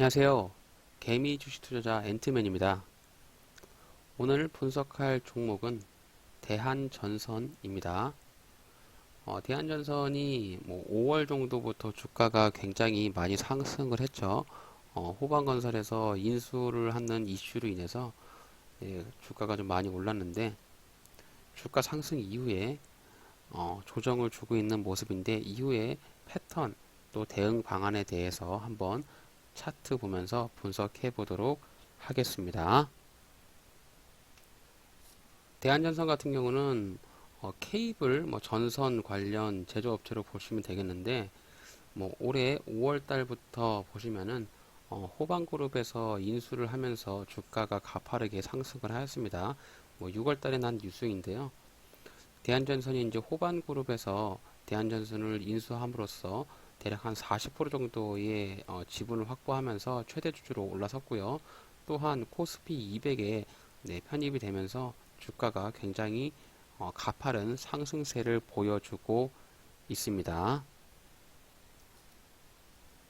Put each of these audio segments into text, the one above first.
안녕하세요. 개미 주식 투자자 엔트맨입니다. 오늘 분석할 종목은 대한전선입니다. 어, 대한전선이 뭐 5월 정도부터 주가가 굉장히 많이 상승을 했죠. 어, 호반건설에서 인수를 하는 이슈로 인해서 예, 주가가 좀 많이 올랐는데 주가 상승 이후에 어, 조정을 주고 있는 모습인데 이후에 패턴 또 대응 방안에 대해서 한번 차트 보면서 분석해 보도록 하겠습니다. 대한전선 같은 경우는 어, 케이블, 뭐 전선 관련 제조업체로 보시면 되겠는데, 뭐 올해 5월 달부터 보시면은 어, 호반그룹에서 인수를 하면서 주가가 가파르게 상승을 하였습니다. 뭐 6월 달에 난 뉴스인데요. 대한전선이 이제 호반그룹에서 대한전선을 인수함으로써 대략 한 40% 정도의 어, 지분을 확보하면서 최대 주주로 올라섰고요. 또한 코스피 200에 네, 편입이 되면서 주가가 굉장히 어, 가파른 상승세를 보여주고 있습니다.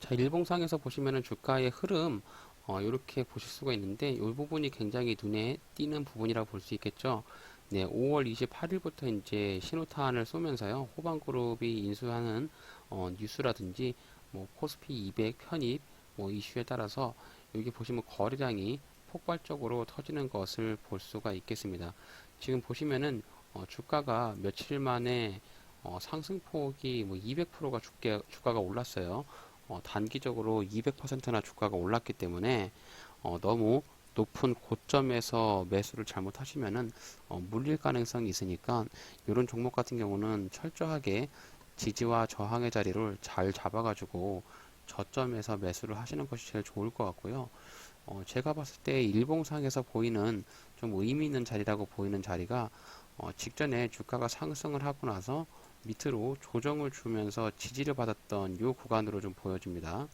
자, 일봉상에서 보시면은 주가의 흐름 어, 이렇게 보실 수가 있는데 이 부분이 굉장히 눈에 띄는 부분이라고 볼 수 있겠죠. 네, 5월 28일부터 이제 신호탄을 쏘면서요. 호반그룹이 인수하는 어, 뉴스라든지 뭐 코스피 200 편입 뭐 이슈에 따라서 여기 보시면 거래량이 폭발적으로 터지는 것을 볼 수가 있겠습니다. 지금 보시면은 어, 주가가 며칠 만에 어, 상승폭이 뭐 200%가 주가, 주가가 올랐어요. 어, 단기적으로 200%나 주가가 올랐기 때문에 어, 너무 높은 고점에서 매수를 잘못하시면은 어, 물릴 가능성이 있으니까 이런 종목 같은 경우는 철저하게 지지와 저항의 자리를 잘 잡아가지고 저점에서 매수를 하시는 것이 제일 좋을 것 같고요. 어, 제가 봤을 때 일봉상에서 보이는 좀 의미 있는 자리라고 보이는 자리가 어, 직전에 주가가 상승을 하고 나서 밑으로 조정을 주면서 지지를 받았던 이 구간으로 좀 보여집니다.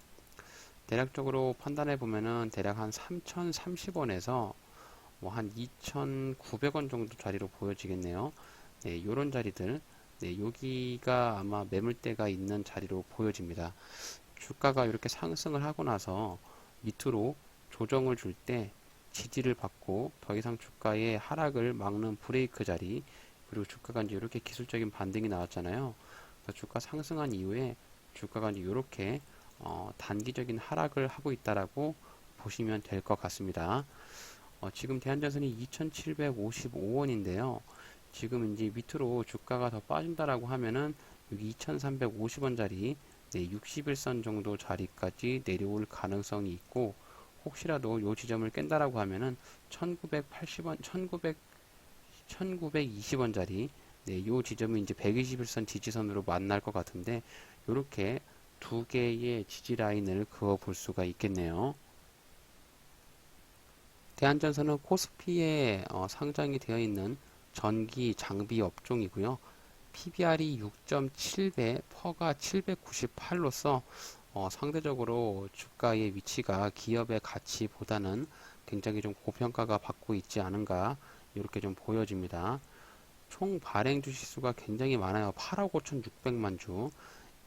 대략적으로 판단해 보면은 대략 한 3,030원에서 뭐 한 2,900원 정도 자리로 보여지겠네요. 네, 요런 자리들. 네, 여기가 아마 매물대가 있는 자리로 보여집니다. 주가가 이렇게 상승을 하고 나서 밑으로 조정을 줄 때 지지를 받고 더 이상 주가의 하락을 막는 브레이크 자리 그리고 주가가 이제 이렇게 기술적인 반등이 나왔잖아요. 그래서 주가 상승한 이후에 주가가 이제 이렇게 어, 단기적인 하락을 하고 있다라고 보시면 될 것 같습니다. 어, 지금 대한전선이 2,755원인데요. 지금 이제 밑으로 주가가 더 빠진다라고 하면은 여기 2,350원짜리 네, 61선 정도 자리까지 내려올 가능성이 있고 혹시라도 요 지점을 깬다라고 하면은 1980원, 1900 1920원짜리 네, 요 지점이 이제 121선 지지선으로 만날 것 같은데 이렇게 두 개의 지지 라인을 그어 볼 수가 있겠네요. 대한전선은 코스피에 어, 상장이 되어 있는 전기 장비 업종이고요. PBR이 6.7배, 퍼가 798로서 어, 상대적으로 주가의 위치가 기업의 가치보다는 굉장히 좀 고평가가 받고 있지 않은가 이렇게 좀 보여집니다. 총 발행 주식수가 굉장히 많아요. 8억 5,600만 주.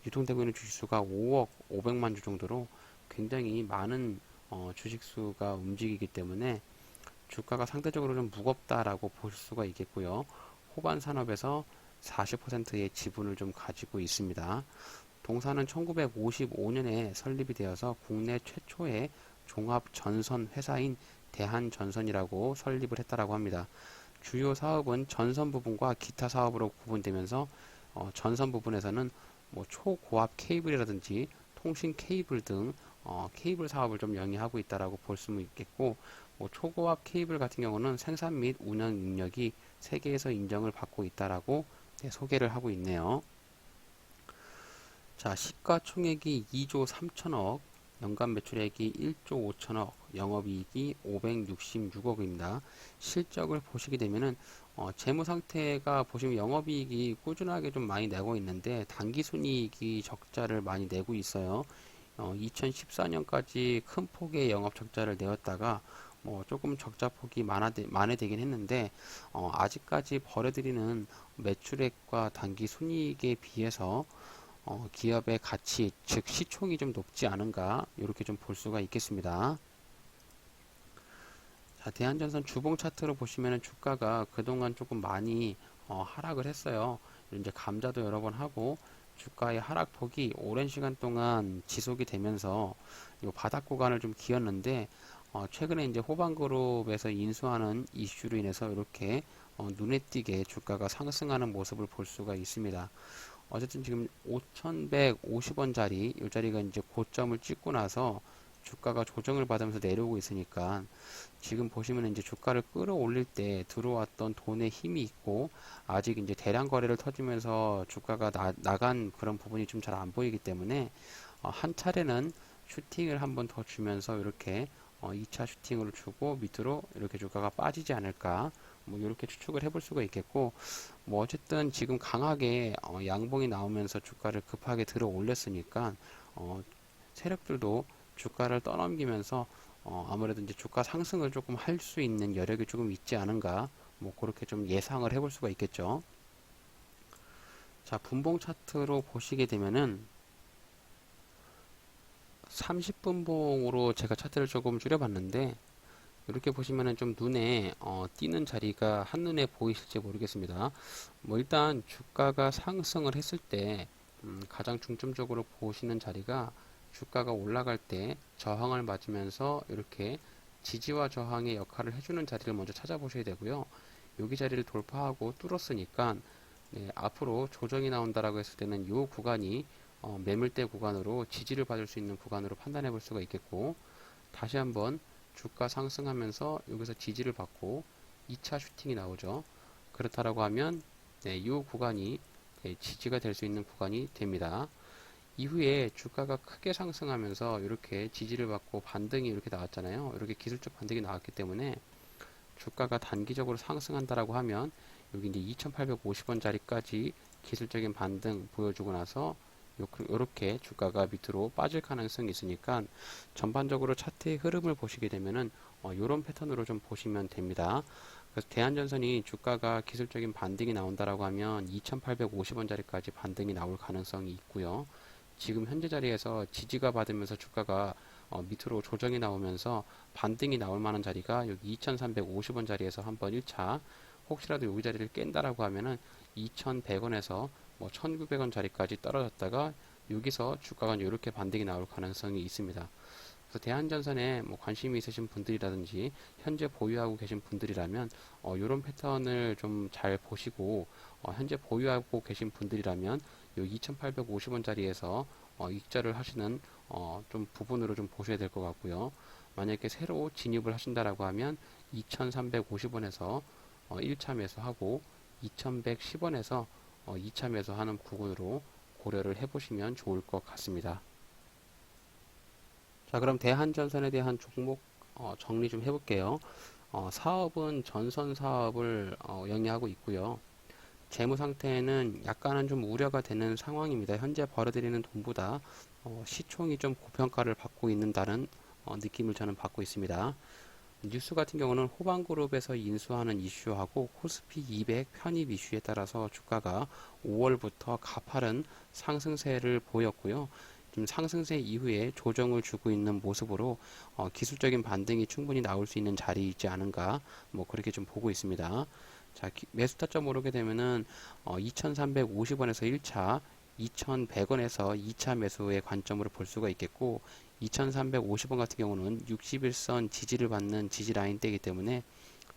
유통되고 있는 주식수가 5억 500만 주 정도로 굉장히 많은 어, 주식수가 움직이기 때문에 주가가 상대적으로 좀 무겁다라고 볼 수가 있겠고요. 호반 산업에서 40%의 지분을 좀 가지고 있습니다. 동사는 1955년에 설립이 되어서 국내 최초의 종합 전선 회사인 대한전선이라고 설립을 했다라고 합니다. 주요 사업은 전선 부분과 기타 사업으로 구분되면서 어, 전선 부분에서는 뭐 초고압 케이블이라든지 통신 케이블 등 어, 케이블 사업을 좀 영위하고 있다라고 볼 수 있겠고 뭐 초고압 케이블 같은 경우는 생산 및 운영 능력이 세계에서 인정을 받고 있다라고 네, 소개를 하고 있네요. 자, 시가총액이 2조 3천억, 연간 매출액이 1조 5천억, 영업이익이 566억입니다. 실적을 보시게 되면은 어, 재무 상태가 보시면 영업이익이 꾸준하게 좀 많이 내고 있는데 단기순이익이 적자를 많이 내고 있어요. 어, 2014년까지 큰 폭의 영업 적자를 내었다가 뭐 조금 적자 폭이 많아되, 만회되긴 했는데 어, 아직까지 벌어들이는 매출액과 단기 순이익에 비해서 어, 기업의 가치, 즉 시총이 좀 높지 않은가 이렇게 좀 볼 수가 있겠습니다. 자, 대한전선 주봉 차트로 보시면은 주가가 그동안 조금 많이 어, 하락을 했어요. 이제 감자도 여러 번 하고 주가의 하락폭이 오랜 시간 동안 지속이 되면서 이 바닥 구간을 좀 기었는데 어, 최근에 이제 호방그룹에서 인수하는 이슈로 인해서 이렇게 어, 눈에 띄게 주가가 상승하는 모습을 볼 수가 있습니다. 어쨌든 지금 5,150원짜리 이 자리가 이제 고점을 찍고 나서 주가가 조정을 받으면서 내려오고 있으니까 지금 보시면 이제 주가를 끌어올릴 때 들어왔던 돈의 힘이 있고 아직 이제 대량 거래를 터지면서 주가가 나, 나간 그런 부분이 좀 잘 안 보이기 때문에 어, 한 차례는 슈팅을 한 번 더 주면서 이렇게 어, 2차 슈팅으로 주고 밑으로 이렇게 주가가 빠지지 않을까 뭐 이렇게 추측을 해볼 수가 있겠고 뭐 어쨌든 지금 강하게 어, 양봉이 나오면서 주가를 급하게 들어 올렸으니까 어, 세력들도 주가를 떠넘기면서 어, 아무래도 이제 주가 상승을 조금 할 수 있는 여력이 조금 있지 않은가 뭐 그렇게 좀 예상을 해볼 수가 있겠죠. 자 분봉 차트로 보시게 되면은 30분봉으로 제가 차트를 조금 줄여봤는데 이렇게 보시면은 좀 눈에 어, 띄는 자리가 한눈에 보이실지 모르겠습니다. 뭐 일단 주가가 상승을 했을 때 음, 가장 중점적으로 보시는 자리가 주가가 올라갈 때 저항을 맞으면서 이렇게 지지와 저항의 역할을 해주는 자리를 먼저 찾아보셔야 되고요. 여기 자리를 돌파하고 뚫었으니까 네, 앞으로 조정이 나온다라고 했을 때는 이 구간이 어, 매물대 구간으로 지지를 받을 수 있는 구간으로 판단해 볼 수가 있겠고 다시 한번 주가 상승하면서 여기서 지지를 받고 2차 슈팅이 나오죠. 그렇다라고 하면 네, 이 구간이 네, 지지가 될 수 있는 구간이 됩니다. 이후에 주가가 크게 상승하면서 이렇게 지지를 받고 반등이 이렇게 나왔잖아요. 이렇게 기술적 반등이 나왔기 때문에 주가가 단기적으로 상승한다라고 하면 여기 이제 2850원짜리까지 기술적인 반등 보여주고 나서 이렇게 주가가 밑으로 빠질 가능성이 있으니까 전반적으로 차트의 흐름을 보시게 되면은 어, 이런 패턴으로 좀 보시면 됩니다. 그래서 대한전선이 주가가 기술적인 반등이 나온다라고 하면 2,850원짜리까지 반등이 나올 가능성이 있고요. 지금 현재 자리에서 지지가 받으면서 주가가 어, 밑으로 조정이 나오면서 반등이 나올 만한 자리가 여기 2,350원 자리에서 한번 1차 혹시라도 여기 자리를 깬다라고 하면은 2,100원에서 뭐 1,900원 자리까지 떨어졌다가 여기서 주가가 이렇게 반등이 나올 가능성이 있습니다. 그래서 대한전선에 뭐 관심이 있으신 분들이라든지 현재 보유하고 계신 분들이라면 어, 이런 패턴을 좀 잘 보시고 어, 현재 보유하고 계신 분들이라면 요 2,850원짜리에서 어, 익절을 하시는 어, 좀 부분으로 좀 보셔야 될 것 같고요. 만약에 새로 진입을 하신다라고 하면 2,350원에서 어, 1차 매수하고 2,110원에서 어, 2차 매수하는 구간으로 고려를 해보시면 좋을 것 같습니다. 자, 그럼 대한전선에 대한 종목 어, 정리 좀 해볼게요. 어, 사업은 전선 사업을 어, 영위하고 있고요. 재무 상태는 약간은 좀 우려가 되는 상황입니다. 현재 벌어들이는 돈보다 어, 시총이 좀 고평가를 받고 있는다는 어, 느낌을 저는 받고 있습니다. 뉴스 같은 경우는 호방그룹에서 인수하는 이슈하고 코스피 200 편입 이슈에 따라서 주가가 5월부터 가파른 상승세를 보였고요. 지금 상승세 이후에 조정을 주고 있는 모습으로 어, 기술적인 반등이 충분히 나올 수 있는 자리이지 않은가 뭐 그렇게 좀 보고 있습니다. 자, 매수 타점 오르게 되면은 어, 2,350원에서 1차, 2,100원에서 2차 매수의 관점으로 볼 수가 있겠고 2,350원 같은 경우는 61선 지지를 받는 지지 라인대이기 때문에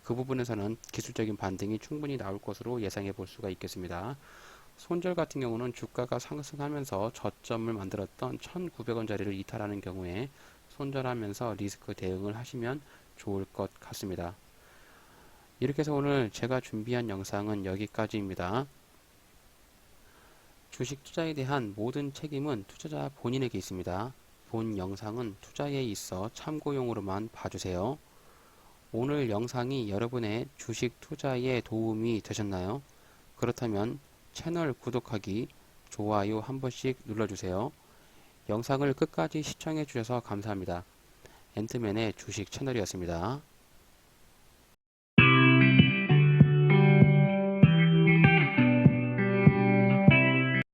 그 부분에서는 기술적인 반등이 충분히 나올 것으로 예상해 볼 수가 있겠습니다. 손절 같은 경우는 주가가 상승하면서 저점을 만들었던 1,900원짜리를 이탈하는 경우에 손절하면서 리스크 대응을 하시면 좋을 것 같습니다. 이렇게 해서 오늘 제가 준비한 영상은 여기까지입니다. 주식 투자에 대한 모든 책임은 투자자 본인에게 있습니다. 본 영상은 투자에 있어 참고용으로만 봐주세요. 오늘 영상이 여러분의 주식 투자에 도움이 되셨나요? 그렇다면 채널 구독하기, 좋아요 한 번씩 눌러주세요. 영상을 끝까지 시청해 주셔서 감사합니다. 앤트맨의 주식 채널이었습니다.